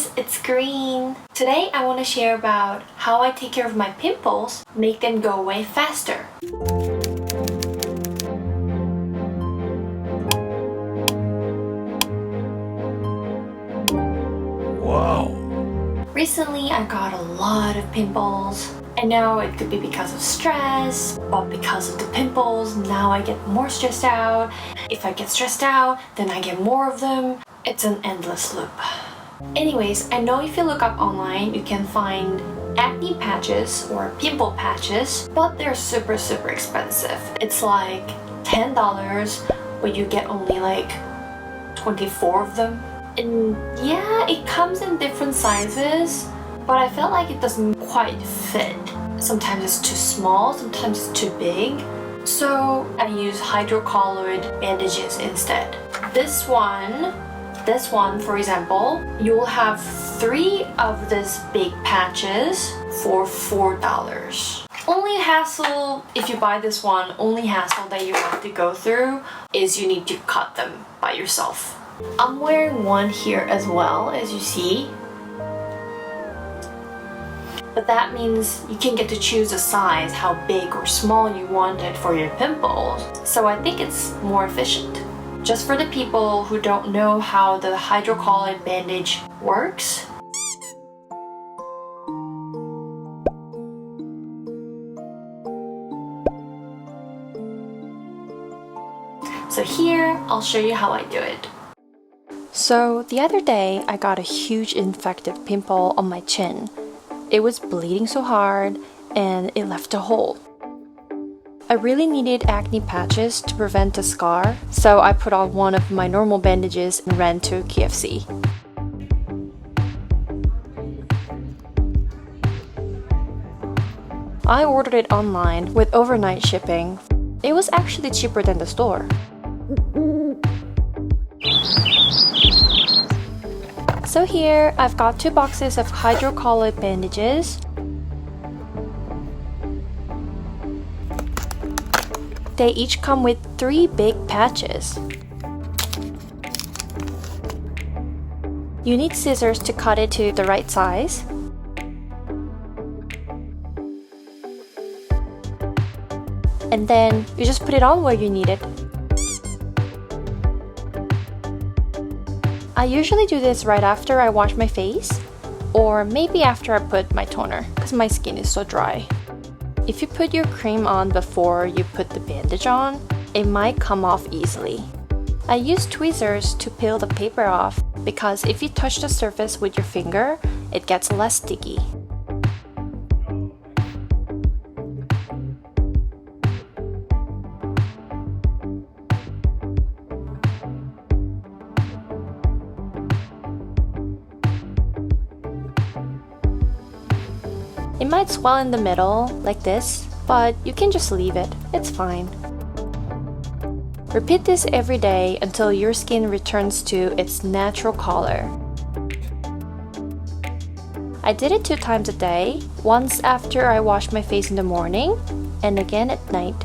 It's green. Today I want to share about how I take care of my pimples, make them go away faster. Wow. Recently I got a lot of pimples. I know it could be because of stress, but because of the pimples, now I get more stressed out. If I get stressed out, then I get more of them. It's an endless loop. Anyways, I know if you look up online, you can find acne patches or pimple patches, but they're super, super expensive. It's like $10, but you get only like 24 of them. And yeah, it comes in different sizes, but I felt like it doesn't quite fit. Sometimes it's too small, sometimes it's too big. So I use hydrocolloid bandages instead. This one this one, for example, you will have three of these big patches for $4. Only hassle, if you buy this one, only hassle that you have to go through is you need to cut them by yourself. I'm wearing one here as well, as you see. But that means you can get to choose a size, how big or small you want it for your pimples. So I think it's more efficient. Just for the people who don't know how the hydrocolloid bandage works, So here, I'll show you how I do it. So the other day, I got a huge infected pimple on my chin. It was bleeding so hard and it left a hole. I really needed acne patches to prevent a scar, so I put on one of my normal bandages and ran to KFC. I ordered it online with overnight shipping. It was actually cheaper than the store. So here, I've got two boxes of hydrocolloid bandages. They each come with three big patches. You need scissors to cut it to the right size. And then you just put it on where you need it. I usually do this right after I wash my face, or maybe after I put my toner, because my skin is so dry. If you put your cream on before you put the bandage on, it might come off easily. I use tweezers to peel the paper off because if you touch the surface with your finger, it gets less sticky. It might swell in the middle, like this, but you can just leave it, it's fine. Repeat this every day until your skin returns to its natural color. I did it two times a day, once after I wash my face in the morning, and again at night.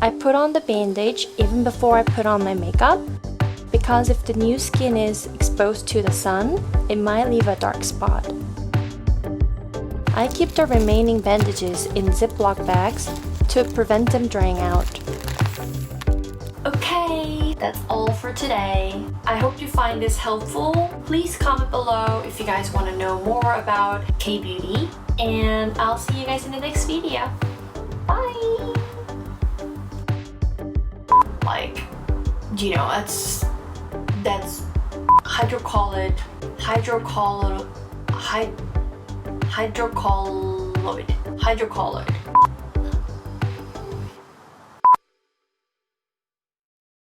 I put on the bandage even before I put on my makeup because if the new skin is exposed to the sun, it might leave a dark spot. I keep the remaining bandages in Ziploc bags to prevent them drying out. Okay, that's all for today. I hope you find this helpful. Please comment below if you guys want to know more about K-Beauty, and I'll see you guys in the next video. Bye! Like, you know, that's that's hydrocolloid, hydrocolloid, hyd hydrocolloid. Hydrocolloid.